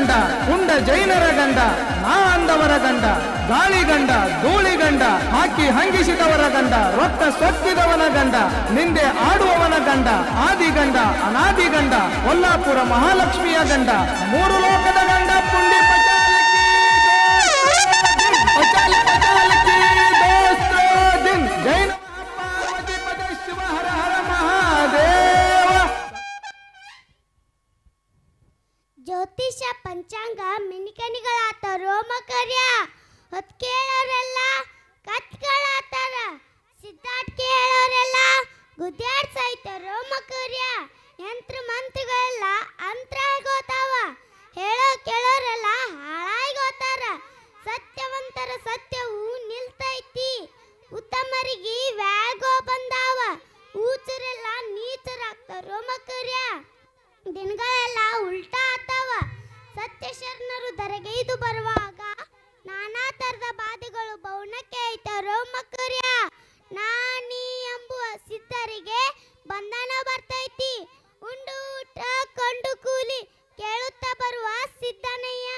ಗಂಡ, ಉಂಡ ಜೈನರ ಗಂಡ, ನಾ ಅಂದವರ ಗಂಡ, ಗಾಳಿ ಗಂಡ, ಧೂಳಿ ಗಂಡ, ಹಾಕಿ ಹಂಗಿಸಿದವರ ಗಂಡ ರೊಕ್ಕ ಸೊಕ್ಕಿದವನ ಗಂಡ, ನಿಂದೆ ಆಡುವವನ ಗಂಡ, ಆದಿ ಗಂಡ, ಅನಾದಿ ಗಂಡ, ಕೊಲ್ಲಾಪುರ ಮಹಾಲಕ್ಷ್ಮಿಯ ಗಂಡ, ಮೂರು ಲೋಕದ ಗಂಡ ಜ್ಯೋತಿಷ ಪಂಚಾಂಗ ಮಿನಿಕನಿಗಳಾತ ರೋಮಕರ್ಯ, ಹೊತ್ ಕೇಳೋರೆಲ್ಲ ಕತ್ಗಳಾತಾರ ಸಿದ್ಧಾರ್ಥ ಕೇಳೋರೆಲ್ಲ ರೋಮ ರೋಮಕರ್ಯ. ಯಂತ್ರ ಮಂತ್ರಗಳೆಲ್ಲ ಅಂತ್ರ ಆಗೋತಾವ ಹೇಳೋ ಕೇಳೋರೆಲ್ಲ ಹಾಳಾಗೋತಾರ ಸತ್ಯವಂತರ ಸತ್ಯವು ನಿಲ್ತೈತಿ. ಉತ್ತಮರಿಗೆ ವ್ಯಾಗೋ ಬಂದಾವ. ಊಚರೆಲ್ಲ ನೀಚರಾಗ್ತಾರ ರೋಮಕರ್ಯ. ದಿನಗಳೆಲ್ಲ ಉಲ್ಟಾ ಸತ್ಯ ಧರೆಗೈದು ಬರುವಾಗ ನಾನಾ ತರದ ಬಾಧೆಗಳು ಬೌನಕ್ಕೆ ಐತರೋ ಮಕ್ಕರ್ಯ ನಾನಿ ಎಂಬುವ ಸಿದ್ಧರಿಗೆ ಬಂಧನ ಬರ್ತೈತಿ. ಉಂಡು ಊಟ ಕಂಡು ಕೂಲಿ ಕೇಳುತ್ತಾ ಬರುವ ಸಿದ್ಧನಯ್ಯ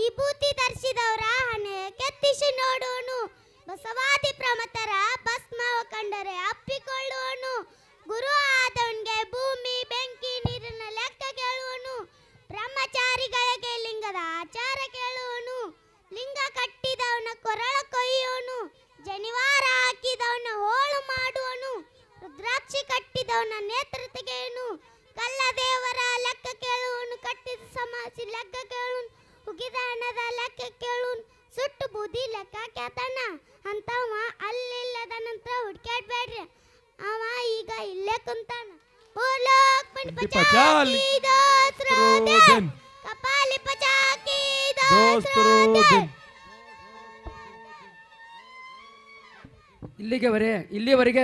ಈ ಭೂತಿ ಧರಿಸಿದವರ ಹಣೆ ಕೆತ್ತಿಸಿ ನೋಡೋನು ಬಸವಾದಿ ಪ್ರಮತರ ಭಸ್ಮ ಕಂಡರೆ ಅಪ್ಪಿಕೊಳ್ಳುವನು. ಜನಿವಾರ ಹಾಕಿದವನ ಹೋಳು ಮಾಡುವನು ರುದ್ರಾಕ್ಷಿ ಕಟ್ಟಿದವನ ನೇತ್ರ ತೆಗೆಯನು ಕಲ್ಲ ದೇವರ ಲೆಕ್ಕ ಕೇಳುವನು ಕಟ್ಟಿದ ಸಮಾಸಿ ಲೆಕ್ಕ ಕೇಳುವನು ಉಗಿದ ಹಣದ ಲೆಕ್ಕ ಕೇಳುವನು ಸುಟ್ಟು ಬೂದಿ ಲೆಕ್ಕ ಕೇತನ ಅಂತವ ಅಲ್ಲಿಲ್ಲದ ನಂತರ ಹುಡ್ಕ್ಯಾಡ್ಬೇಡ್ರಿ ಅವ ಈಗ ಇಲ್ಲೇ ಕುಂತಾನ ಭೂಲೋಕ್ ಪಂಡ್ ಪಚಾಲಿ ಪಚಾಕಿ. ಕಪಾಲಿ ಪಚಾಕಿ ದೋಸ್ತ್ರೋದನ್. ದೋಸ್ರೋದನ್. ಇಲ್ಲಿಗೆ ವರೆ ಇಲ್ಲಿವರೆಗೆ